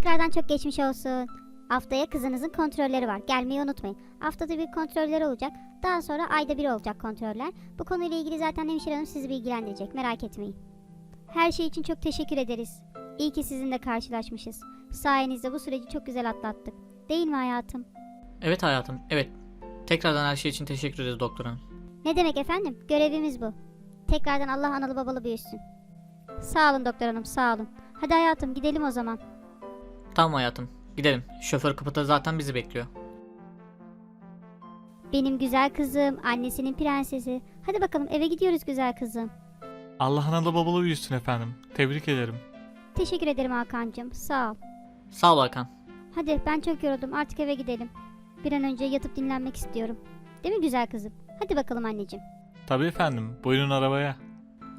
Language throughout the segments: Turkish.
Tekrardan çok geçmiş olsun. Haftaya kızınızın kontrolleri var. Gelmeyi unutmayın. Haftada bir kontroller olacak. Daha sonra ayda bir olacak kontroller. Bu konuyla ilgili zaten hemşire hanım sizi bilgilendirecek. Merak etmeyin. Her şey için çok teşekkür ederiz. İyi ki sizinle karşılaşmışız. Sayenizde bu süreci çok güzel atlattık. Değil mi hayatım? Evet hayatım, evet. Tekrardan her şey için teşekkür ederiz doktor hanım. Ne demek efendim? Görevimiz bu. Tekrardan Allah analı babalı büyüsün. Sağ olun doktor hanım, sağ olun. Hadi hayatım gidelim o zaman. Tamam hayatım, gidelim. Şoför kapıda zaten bizi bekliyor. Benim güzel kızım, annesinin prensesi. Hadi bakalım eve gidiyoruz güzel kızım. Allah analı babalı büyüsün efendim. Tebrik ederim. Teşekkür ederim Hakan'cığım, sağ ol. Sağ ol Hakan. Hadi ben çok yoruldum artık eve gidelim. Bir an önce yatıp dinlenmek istiyorum. Değil mi güzel kızım? Hadi bakalım anneciğim. Tabii efendim. Buyurun arabaya.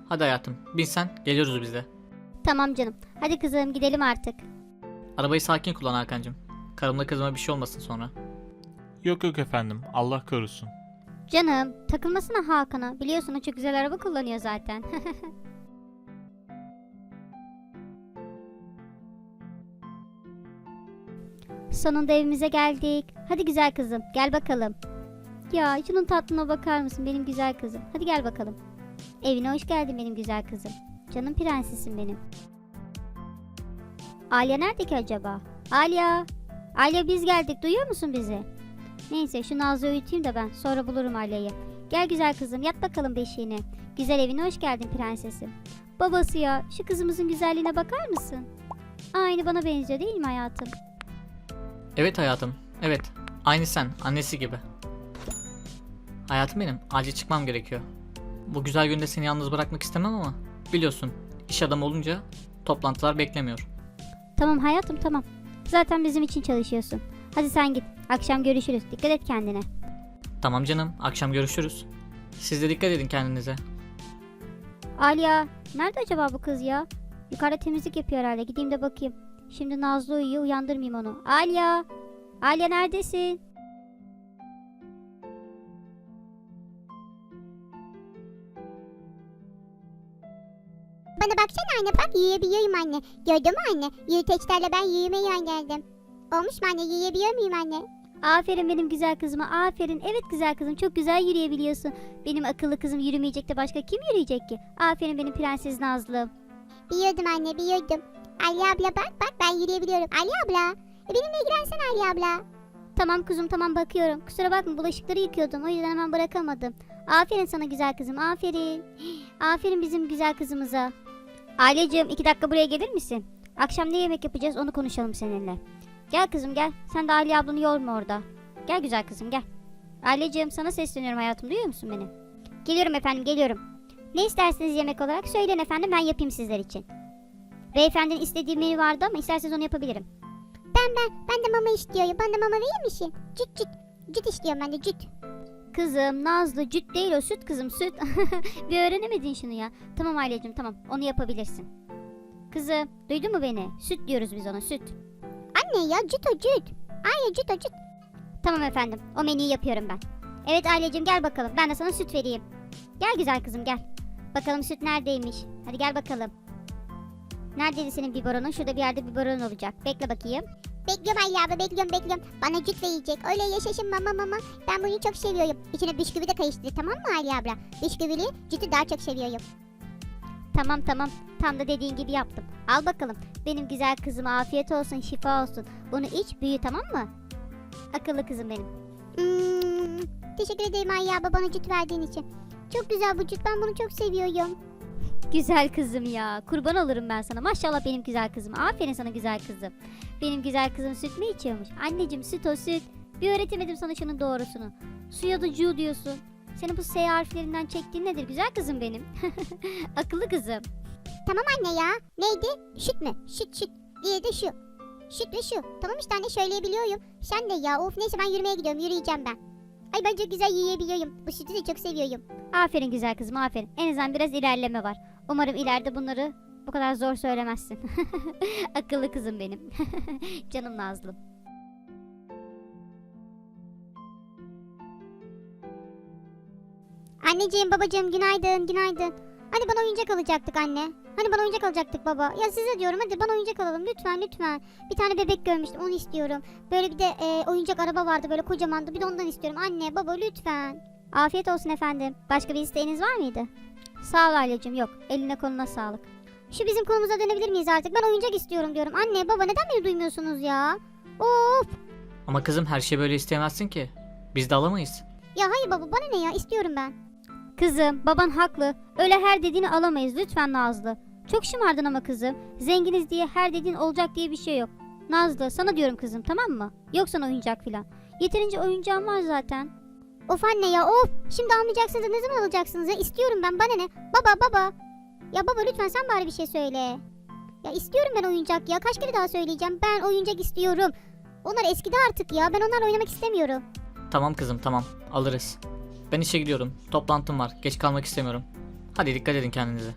Hadi hayatım, bin sen, geliyoruz biz de. Tamam canım. Hadi kızım gidelim artık. Arabayı sakin kullan Hakan'cığım. Karımla kızıma bir şey olmasın sonra. Yok yok efendim. Allah korusun. Canım takılmasına Hakan'a. Biliyorsun o çok güzel araba kullanıyor zaten. Sonunda evimize geldik. Hadi güzel kızım gel bakalım. Ya şunun tatlına bakar mısın benim güzel kızım. Hadi gel bakalım. Evine hoş geldin benim güzel kızım. Canım prensesim benim. Alya nerede ki acaba? Alya. Alya biz geldik duyuyor musun bizi? Neyse şu Nazlı'yı uyutayım da ben sonra bulurum Alya'yı. Gel güzel kızım yat bakalım beşiğine. Güzel evine hoş geldin prensesim. Babası ya şu kızımızın güzelliğine bakar mısın? Aynı bana benziyor değil mi hayatım? Evet hayatım, evet. Aynı sen, annesi gibi. Hayatım benim, acil çıkmam gerekiyor. Bu güzel günde seni yalnız bırakmak istemem ama biliyorsun, iş adamı olunca toplantılar beklemiyor. Tamam hayatım tamam. Zaten bizim için çalışıyorsun. Hadi sen git. Akşam görüşürüz. Dikkat et kendine. Tamam canım, akşam görüşürüz. Siz de dikkat edin kendinize. Alya. Nerede acaba bu kız ya? Yukarıda temizlik yapıyor herhalde. Gideyim de bakayım. Şimdi Nazlı uyuyor. Uyandırmayayım onu. Alya. Alya neredesin? Anne bak yiyebiliyorum anne. Gördün mü anne? Yürüteçlerle ben yürümeye geldim. Olmuş mu anne yiyebiliyor muyum anne? Aferin benim güzel kızıma. Aferin. Evet güzel kızım. Çok güzel yürüyebiliyorsun. Benim akıllı kızım yürümeyecek de başka kim yürüyecek ki? Aferin benim prenses Nazlı. Biliyordum anne biliyordum. Ali abla bak bak ben yürüyebiliyorum. Ali abla. E, benimle ilgilensene Ali abla. Tamam kuzum tamam bakıyorum. Kusura bakma bulaşıkları yıkıyordum. O yüzden hemen bırakamadım. Aferin sana güzel kızım. Aferin. Aferin bizim güzel kızımıza. Aileciğim iki dakika buraya gelir misin? Akşam ne yemek yapacağız onu konuşalım seninle. Gel kızım gel. Sen de Aliye ablanı yorma orada. Gel güzel kızım gel. Aileciğim sana sesleniyorum hayatım duyuyor musun beni? Geliyorum efendim geliyorum. Ne isterseniz yemek olarak söyleyin efendim ben yapayım sizler için. Beyefendinin istediği menü vardı ama isterseniz onu yapabilirim. Ben ben ben de mama istiyorum. Bana mama verir misin? Cüt cüt. Cüt istiyorum ben de cüt. Kızım Nazlı cüt değil o süt kızım süt. bir öğrenemedin şunu ya. Tamam ailecim tamam onu yapabilirsin. Kızım duydun mu beni? Süt diyoruz biz ona süt. Anne ya cüt o cüt. Ay cüt o cüt. Tamam efendim o menüyü yapıyorum ben. Evet ailecim gel bakalım ben de sana süt vereyim. Gel güzel kızım gel. Bakalım süt neredeymiş. Hadi gel bakalım. Neredeydi senin biberonun? Şurada bir yerde biberon olacak. Bekle bakayım. Bekliyorum Ali abla bekliyorum bekliyorum. Bana cüt verecek. Öyle yaşasın mama mama. Ben bunu çok seviyorum. İçine bisküvi de karıştır tamam mı Ali abla? Bisküvili cütü daha çok seviyorum. Tamam tamam. Tam da dediğin gibi yaptım. Al bakalım. Benim güzel kızıma afiyet olsun, şifa olsun. Bunu iç, büyü tamam mı? Akıllı kızım benim. Hmm, teşekkür ederim Ali abla bana cüt verdiğin için. Çok güzel bu cüt ben bunu çok seviyorum. Güzel kızım ya. Kurban olurum ben sana. Maşallah benim güzel kızım. Aferin sana güzel kızım. Benim güzel kızım süt mü içiyormuş? Anneciğim süt o süt. Bir öğretemedim sana şunun doğrusunu. Suya da cu diyorsun. Senin bu S harflerinden çektiğin nedir güzel kızım benim? Akıllı kızım. Tamam anne ya. Neydi? Şüt mü? Şüt şüt. Diğeri de şu. Şüt ve şu. Tamam işte anne söyleyebiliyorum. Sen de ya. Of neyse ben yürümeye gidiyorum. Yürüyeceğim ben. Ay ben çok güzel yiyebiliyorum. Bu sütü de çok seviyorum. Aferin güzel kızım aferin. En azından biraz ilerleme var. Umarım ileride bunları bu kadar zor söylemezsin. Akıllı kızım benim. Canım Nazlım. Anneciğim babacığım günaydın günaydın. Hani bana oyuncak alacaktık anne. Hani bana oyuncak alacaktık baba. Ya size diyorum hadi bana oyuncak alalım lütfen lütfen. Bir tane bebek görmüştüm onu istiyorum. Böyle bir de e, oyuncak araba vardı böyle kocamandı. Bir de ondan istiyorum. Anne baba lütfen. Afiyet olsun efendim. Başka bir isteğiniz var mıydı? Sağ ol Aileciğim yok. Eline koluna sağlık. Şu bizim konumuza dönebilir miyiz artık? Ben oyuncak istiyorum diyorum. Anne baba neden beni duymuyorsunuz ya? Of. Ama kızım her şeyi böyle isteyemezsin ki. Biz de alamayız. Ya hayır baba bana ne ya istiyorum ben. Kızım baban haklı. Öyle her dediğini alamayız lütfen Nazlı. Çok şımardın ama kızım. Zenginiz diye her dediğin olacak diye bir şey yok. Nazlı sana diyorum kızım tamam mı? Yok sana oyuncak filan. Yeterince oyuncağım var zaten. Of anne ya of. Şimdi almayacaksınız da ne zaman alacaksınız ya? İstiyorum ben bana ne? Baba baba. Ya baba lütfen sen bari bir şey söyle. Ya istiyorum ben oyuncak ya. Kaç kere daha söyleyeceğim. Ben oyuncak istiyorum. Onlar eskidi artık ya. Ben onlarla oynamak istemiyorum. Tamam kızım tamam alırız. Ben işe gidiyorum. Toplantım var. Geç kalmak istemiyorum. Hadi dikkat edin kendinize.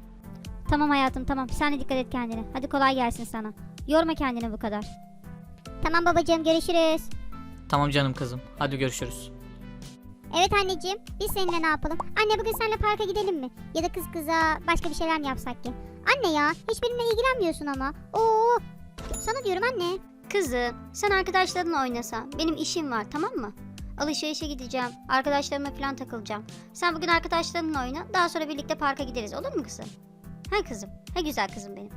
Tamam hayatım tamam. Sen de dikkat et kendine. Hadi kolay gelsin sana. Yorma kendini bu kadar. Tamam babacığım görüşürüz. Tamam canım kızım. Hadi görüşürüz. Evet anneciğim. Biz seninle ne yapalım? Anne bugün seninle parka gidelim mi? Ya da kız kıza başka bir şeyler mi yapsak ki? Anne ya hiç benimle ilgilenmiyorsun ama. Oo. Sana diyorum anne. Kızım sen arkadaşlarınla oynasan. Benim işim var tamam mı? Alışverişe gideceğim. Arkadaşlarıma falan takılacağım. Sen bugün arkadaşlarınla oyna. Daha sonra birlikte parka gideriz olur mu kızım? Ha kızım. Ha güzel kızım benim.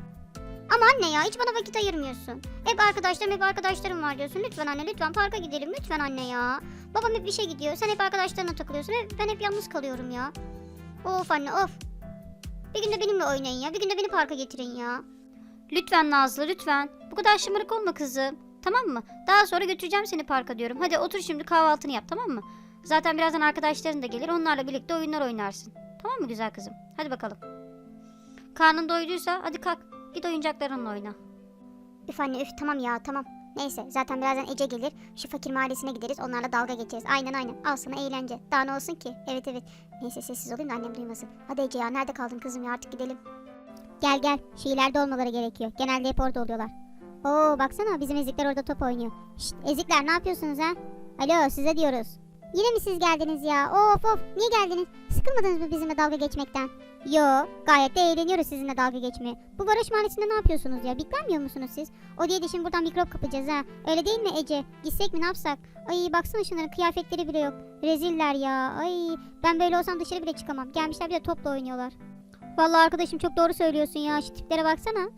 Ama anne ya hiç bana vakit ayırmıyorsun. Hep arkadaşlarım hep arkadaşlarım var diyorsun. Lütfen anne lütfen parka gidelim lütfen anne ya. Babam hep işe gidiyor. Sen hep arkadaşlarına takılıyorsun. Ve ben hep yalnız kalıyorum ya. Of anne of. Bir gün de benimle oynayın ya. Bir gün de beni parka getirin ya. Lütfen Nazlı lütfen. Bu kadar şımarık olma kızım. Tamam mı? Daha sonra götüreceğim seni parka diyorum. Hadi otur şimdi kahvaltını yap tamam mı? Zaten birazdan arkadaşların da gelir. Onlarla birlikte oyunlar oynarsın. Tamam mı güzel kızım? Hadi bakalım. Karnın doyduysa hadi kalk. Git oyuncaklarınla oyna. Üf anne üf tamam ya tamam. Neyse zaten birazdan Ece gelir. Şu fakir mahallesine gideriz. Onlarla dalga geçeriz. Aynen aynen. Al sana eğlence. Daha ne olsun ki? Evet evet. Neyse sessiz olayım da annem duymasın. Hadi Ece ya nerede kaldın kızım ya artık gidelim. Gel gel. Şu ileride olmaları gerekiyor. Genelde hep orada oluyorlar. Oo baksana bizim ezikler orada top oynuyor. Şşt ezikler ne yapıyorsunuz ha? Alo size diyoruz. Yine mi siz geldiniz ya? Of of niye geldiniz? Sıkılmadınız mı bizimle dalga geçmekten? Yo gayet de eğleniyoruz sizinle dalga geçmeye. Bu barış mahallesinde ne yapıyorsunuz ya? Bitlenmiyor musunuz siz? O diye de şimdi buradan mikrop kapacağız ha. Öyle değil mi Ece? Gitsek mi ne yapsak? Ay baksana şunların kıyafetleri bile yok. Reziller ya. Ay ben böyle olsam dışarı bile çıkamam. Gelmişler bir de topla oynuyorlar. Vallahi arkadaşım çok doğru söylüyorsun ya. Şu tiplere baksana.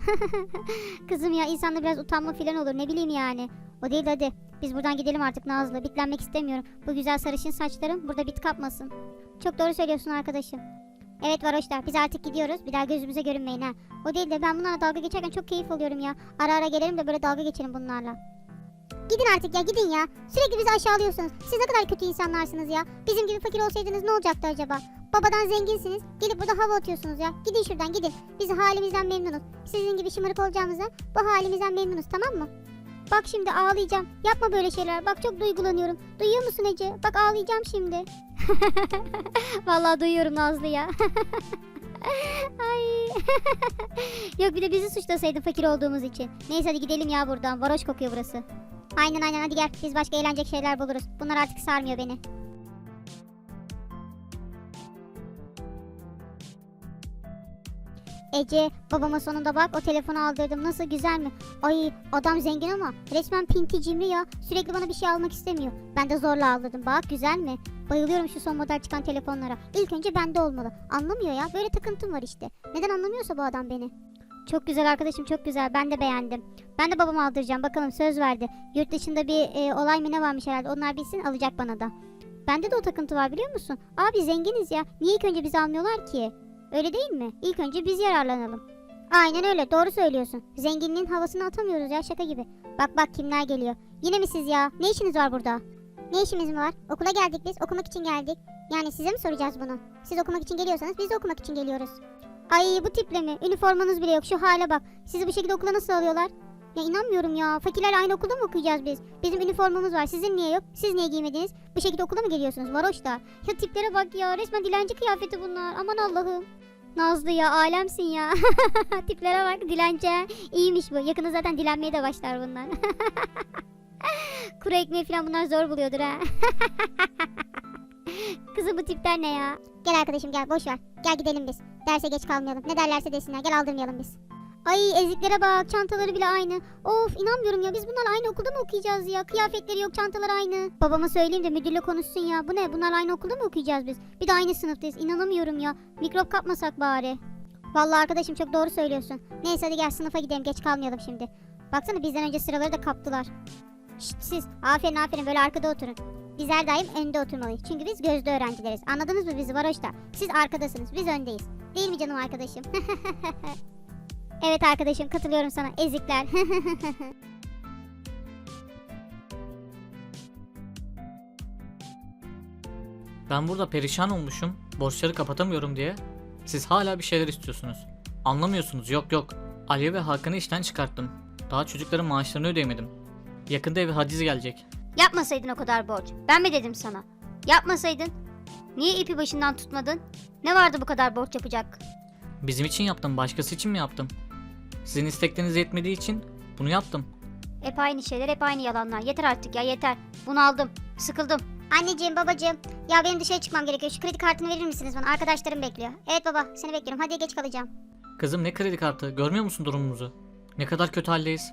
Kızım ya insanda biraz utanma falan olur ne bileyim yani. O değil de hadi. Biz buradan gidelim artık Nazlı. Bitlenmek istemiyorum. Bu güzel sarışın saçlarım burada bit kapmasın. Çok doğru söylüyorsun arkadaşım. Evet varoşlar biz artık gidiyoruz. Bir daha gözümüze görünmeyin ha. O değil de ben bunlarla dalga geçerken çok keyif alıyorum ya. Ara ara gelelim de böyle dalga geçelim bunlarla. Gidin artık ya gidin ya. Sürekli bizi aşağılıyorsunuz. Siz ne kadar kötü insanlarsınız ya. Bizim gibi fakir olsaydınız ne olacaktı acaba? Babadan zenginsiniz. Gelip burada hava atıyorsunuz ya. Gidin şuradan gidin. Biz halimizden memnunuz. Sizin gibi şımarık olacağımıza bu halimizden memnunuz tamam mı? Bak şimdi ağlayacağım. Yapma böyle şeyler. Bak çok duygulanıyorum. Duyuyor musun Ece? Bak ağlayacağım şimdi. Vallahi duyuyorum Nazlı ya. Ay. Yok bir de bizi suçlasaydı fakir olduğumuz için. Neyse hadi gidelim ya buradan. Varoş kokuyor burası. Aynen aynen hadi gel. Biz başka eğlenecek şeyler buluruz. Bunlar artık sarmıyor beni. Ece babama sonunda bak o telefonu aldırdım nasıl güzel mi? Ay adam zengin ama resmen pinti cimri ya sürekli bana bir şey almak istemiyor. Ben de zorla aldırdım bak güzel mi? Bayılıyorum şu son model çıkan telefonlara. İlk önce bende olmalı. Anlamıyor ya böyle takıntım var işte. Neden anlamıyorsa bu adam beni. Çok güzel arkadaşım çok güzel. Ben de beğendim. Ben de babama aldıracağım. Bakalım söz verdi. Yurt dışında bir e, olay mı ne varmış herhalde. Onlar bilsin alacak bana da. Bende de o takıntı var biliyor musun? Abi zenginiz ya. Niye ilk önce bizi almıyorlar ki? Öyle değil mi? İlk önce biz yararlanalım. Aynen öyle doğru söylüyorsun. Zenginliğin havasını atamıyoruz ya şaka gibi. Bak bak kimler geliyor. Yine mi siz ya? Ne işiniz var burada? Ne işimiz mi var? Okula geldik biz. Okumak için geldik. Yani size mi soracağız bunu? Siz okumak için geliyorsanız biz de okumak için geliyoruz. Ay bu tiple mi? Üniformanız bile yok. Şu hale bak. Sizi bu şekilde okula nasıl alıyorlar? Ya inanmıyorum ya. Fakirlerle aynı okulda mı okuyacağız biz? Bizim üniformamız var. Sizin niye yok? Siz niye giymediniz? Bu şekilde okula mı geliyorsunuz? Varoşlar. Ya tiplere bak ya. Resmen dilenci kıyafeti bunlar. Aman Allah'ım. Nazlı ya alemsin ya. Tiplere bak dilenci. ha. İyiymiş bu. Yakında zaten dilenmeye de başlar bunlar. Kuru ekmeği falan bunlar zor buluyordur ha. Kızım bu tipler ne ya? Gel arkadaşım gel boş ver. Gel gidelim biz. Derse geç kalmayalım. Ne derlerse desinler. Gel aldırmayalım biz. Ay eziklere bak çantaları bile aynı. Of inanmıyorum ya biz bunlarla aynı okulda mı okuyacağız ya? Kıyafetleri yok çantalar aynı. Babama söyleyeyim de müdürle konuşsun ya. Bu ne bunlarla aynı okulda mı okuyacağız biz? Bir de aynı sınıftayız inanamıyorum ya. Mikrop kapmasak bari. Vallahi arkadaşım çok doğru söylüyorsun. Neyse hadi gel sınıfa gidelim. Geç kalmayalım şimdi. Baksana bizden önce sıraları da kaptılar. Şşt siz. Aferin aferin böyle arkada oturun. Biz her daim önde oturmalıyız. Çünkü biz gözde öğrencileriz. Anladınız mı bizi varoşta? Siz arkadasınız. Biz öndeyiz. Değil mi canım arkadaşım? Evet arkadaşım katılıyorum sana ezikler. Ben burada perişan olmuşum. Borçları kapatamıyorum diye. Siz hala bir şeyler istiyorsunuz. Anlamıyorsunuz. Yok yok. Aliye ve Hakan'ı işten çıkarttım. Daha çocukların maaşlarını ödeyemedim. Yakında eve haciz gelecek. Yapmasaydın o kadar borç. Ben mi dedim sana? Yapmasaydın. Niye ipi başından tutmadın? Ne vardı bu kadar borç yapacak? Bizim için yaptım. Başkası için mi yaptım? Sizin istekleriniz yetmediği için bunu yaptım. Hep aynı şeyler hep aynı yalanlar. Yeter artık ya yeter. Bunu aldım. Sıkıldım. Anneciğim babacığım. Ya benim dışarı çıkmam gerekiyor. Şu kredi kartını verir misiniz bana? Arkadaşlarım bekliyor. Evet baba seni bekliyorum. Hadi geç kalacağım. Kızım ne kredi kartı? Görmüyor musun durumumuzu? Ne kadar kötü haldeyiz.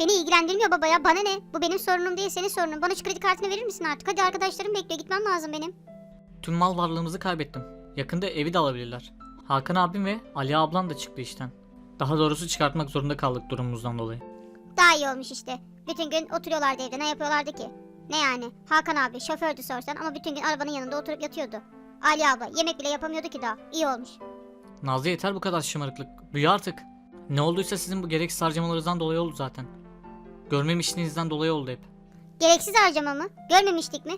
Beni ilgilendirmiyor baba ya. Bana ne? Bu benim sorunum değil senin sorunun. Bana şu kredi kartını verir misin artık? Hadi arkadaşlarım bekliyor. Gitmem lazım benim. Tüm mal varlığımızı kaybettim. Yakında evi de alabilirler. Hakan abim ve Ali ablam da çıktı işten. Daha doğrusu çıkartmak zorunda kaldık durumumuzdan dolayı. Daha iyi olmuş işte. Bütün gün oturuyorlardı evde. Ne yapıyorlardı ki? Ne yani? Hakan abi şofördü sorsan ama bütün gün arabanın yanında oturup yatıyordu. Ali abla yemek bile yapamıyordu ki daha. İyi olmuş. Nazlı yeter bu kadar şımarıklık. Büyü artık. Ne olduysa sizin bu gereksiz harcamalarınızdan dolayı oldu zaten. Görmemişliğinizden dolayı oldu hep. Gereksiz harcama mı? Görmemiştik mi?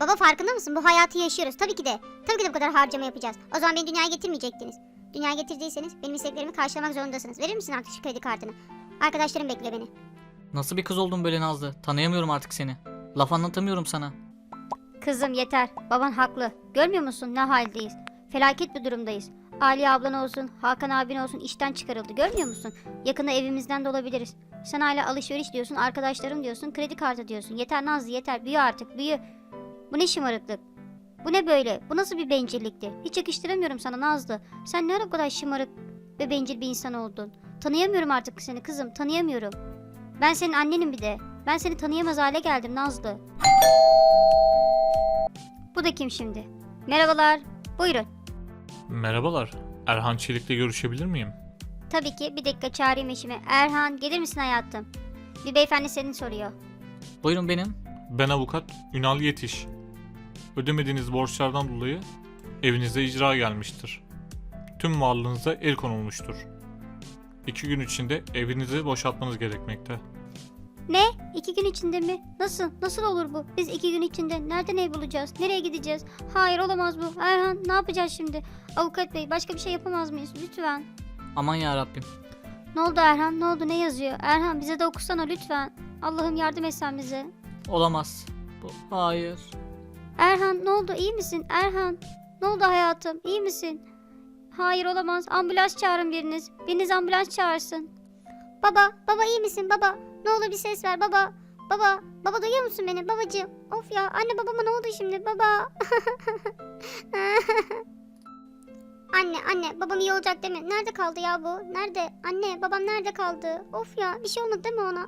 Baba farkında mısın? Bu hayatı yaşıyoruz. Tabii ki de. Tabii ki de bu kadar harcama yapacağız. O zaman beni dünyaya getirmeyecektiniz. Dünyaya getirdiyseniz benim isteklerimi karşılamak zorundasınız. Verir misin artık şu kredi kartını? Arkadaşlarım bekliyor beni. Nasıl bir kız oldun böyle Nazlı? Tanıyamıyorum artık seni. Laf anlatamıyorum sana. Kızım yeter. Baban haklı. Görmüyor musun ne haldeyiz? Felaket bir durumdayız. Ali ablan olsun, Hakan abin olsun işten çıkarıldı. Görmüyor musun? Yakında evimizden de olabiliriz. Sen hala alışveriş diyorsun, arkadaşlarım diyorsun, kredi kartı diyorsun. Yeter Nazlı yeter. Büyü artık büyü. Bu ne şımarıklık? Bu ne böyle? Bu nasıl bir bencillikti? Hiç yakıştıramıyorum sana Nazlı. Sen ne ara bu kadar şımarık ve bencil bir insan oldun? Tanıyamıyorum artık seni kızım, tanıyamıyorum. Ben senin annenim bir de. Ben seni tanıyamaz hale geldim Nazlı. Bu da kim şimdi? Merhabalar. Buyurun. Merhabalar. Erhan Çelik'le görüşebilir miyim? Tabii ki bir dakika çağırayım eşimi. Erhan gelir misin hayatım? Bir beyefendi seni soruyor. Buyurun benim. Ben avukat Ünal Yetiş. Ödemediğiniz borçlardan dolayı evinize icra gelmiştir. Tüm varlığınıza el konulmuştur. İki gün içinde evinizi boşaltmanız gerekmekte. Ne? İki gün içinde mi? Nasıl? Nasıl olur bu? Biz iki gün içinde nereden ev bulacağız? Nereye gideceğiz? Hayır olamaz bu. Erhan ne yapacağız şimdi? Avukat bey başka bir şey yapamaz mıyız? Lütfen. Aman ya Rabbim. Ne oldu Erhan? Ne oldu? Ne yazıyor? Erhan bize de okusana lütfen. Allah'ım yardım etsen bize. Olamaz. Bu hayır. Erhan ne oldu? İyi misin? Erhan. Ne oldu hayatım? İyi misin? Hayır olamaz. Ambulans çağırın biriniz. Biriniz ambulans çağırsın. Baba, baba iyi misin baba? Ne olur bir ses ver baba. Baba, baba duyuyor musun beni babacığım? Of ya anne babama ne oldu şimdi baba? anne anne babam iyi olacak değil mi? Nerede kaldı ya bu? Nerede? Anne babam nerede kaldı? Of ya bir şey olmadı değil mi ona?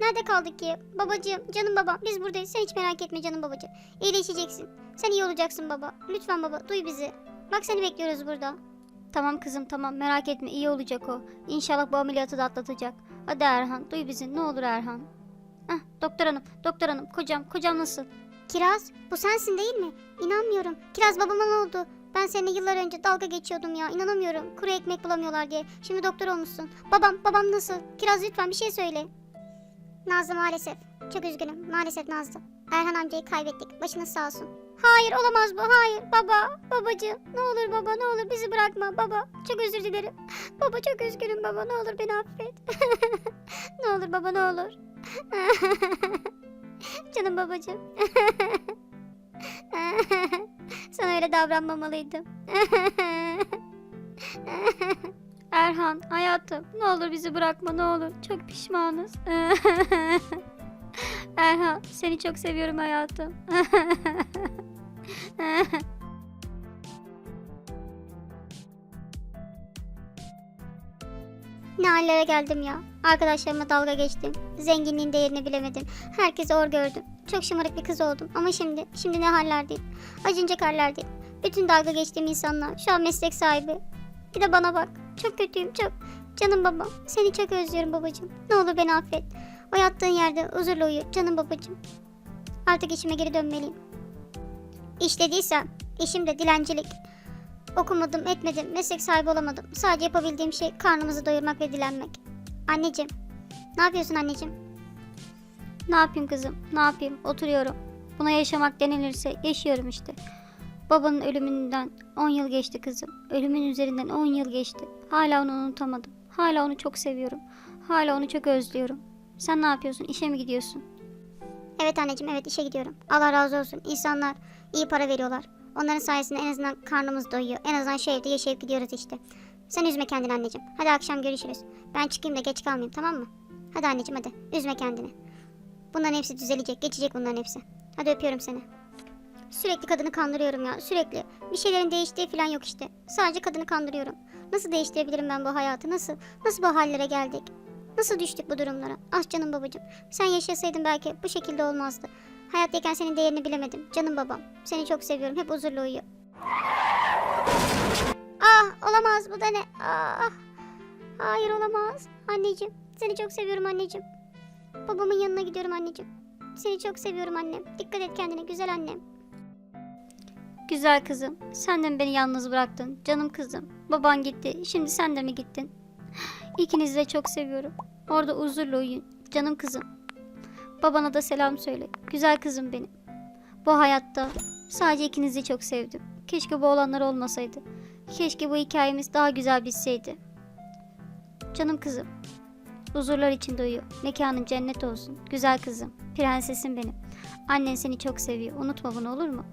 Nerede kaldı ki? Babacığım canım babam biz buradayız sen hiç merak etme canım babacığım. İyileşeceksin. Sen iyi olacaksın baba. Lütfen baba duy bizi. Bak seni bekliyoruz burada. Tamam kızım tamam merak etme iyi olacak o. İnşallah bu ameliyatı da atlatacak. Hadi Erhan duy bizi ne olur Erhan. Heh, doktor hanım doktor hanım kocam kocam nasıl? Kiraz, bu sensin değil mi? İnanmıyorum. Kiraz babama ne oldu? Ben seninle yıllar önce dalga geçiyordum ya. İnanamıyorum. Kuru ekmek bulamıyorlar diye. Şimdi doktor olmuşsun. Babam, babam nasıl? Kiraz lütfen bir şey söyle. Nazlı maalesef. Çok üzgünüm. Maalesef Nazlı. Erhan amcayı kaybettik. Başınız sağ olsun. Hayır olamaz bu. Hayır. Baba. Babacığım. Ne olur baba ne olur bizi bırakma. Baba. Çok özür dilerim. Baba çok üzgünüm baba. Ne olur beni affet. ne olur baba ne olur. Canım babacığım. Sana öyle davranmamalıydım. Erhan hayatım ne olur bizi bırakma ne olur çok pişmanız. Erhan seni çok seviyorum hayatım. ne hallere geldim ya. Arkadaşlarıma dalga geçtim. Zenginliğin değerini bilemedim. Herkesi or gördüm. Çok şımarık bir kız oldum. Ama şimdi, şimdi ne hallerdeyim. Acınacak hallerdeyim. Bütün dalga geçtiğim insanlar şu an meslek sahibi. Bir de bana bak. Çok kötüyüm çok. Canım babam. Seni çok özlüyorum babacığım. Ne olur beni affet. O yattığın yerde huzurla uyu canım babacığım. Artık işime geri dönmeliyim. İş dediysem işim de dilencilik. Okumadım, etmedim, meslek sahibi olamadım. Sadece yapabildiğim şey karnımızı doyurmak ve dilenmek. Anneciğim, ne yapıyorsun anneciğim? Ne yapayım kızım, ne yapayım? Oturuyorum. Buna yaşamak denilirse yaşıyorum işte. Babanın ölümünden 10 yıl geçti kızım. Ölümün üzerinden 10 yıl geçti. Hala onu unutamadım. Hala onu çok seviyorum. Hala onu çok özlüyorum. Sen ne yapıyorsun? İşe mi gidiyorsun? Evet anneciğim, evet işe gidiyorum. Allah razı olsun. İnsanlar iyi para veriyorlar. Onların sayesinde en azından karnımız doyuyor. En azından şu evde yaşayıp gidiyoruz işte. Sen üzme kendini anneciğim. Hadi akşam görüşürüz. Ben çıkayım da geç kalmayayım tamam mı? Hadi anneciğim hadi. Üzme kendini. Bunların hepsi düzelecek. Geçecek bunların hepsi. Hadi öpüyorum seni. Sürekli kadını kandırıyorum ya. Sürekli. Bir şeylerin değiştiği falan yok işte. Sadece kadını kandırıyorum. Nasıl değiştirebilirim ben bu hayatı? Nasıl? Nasıl bu hallere geldik? Nasıl düştük bu durumlara? Ah canım babacığım. Sen yaşasaydın belki bu şekilde olmazdı. Hayattayken senin değerini bilemedim. Canım babam. Seni çok seviyorum. Hep huzurlu uyu. Ah olamaz bu da ne? Ah. Hayır olamaz. Anneciğim. Seni çok seviyorum anneciğim. Babamın yanına gidiyorum anneciğim. Seni çok seviyorum annem. Dikkat et kendine güzel annem. Güzel kızım. Sen de beni yalnız bıraktın? Canım kızım. Baban gitti. Şimdi sen de mi gittin? İkinizi de çok seviyorum. Orada huzurla uyuyun. Canım kızım. Babana da selam söyle. Güzel kızım benim. Bu hayatta sadece ikinizi çok sevdim. Keşke bu olanlar olmasaydı. Keşke bu hikayemiz daha güzel bitseydi. Canım kızım. Huzurlar içinde uyu. Mekanın cennet olsun. Güzel kızım. Prensesim benim. Annen seni çok seviyor. Unutma bunu olur mu?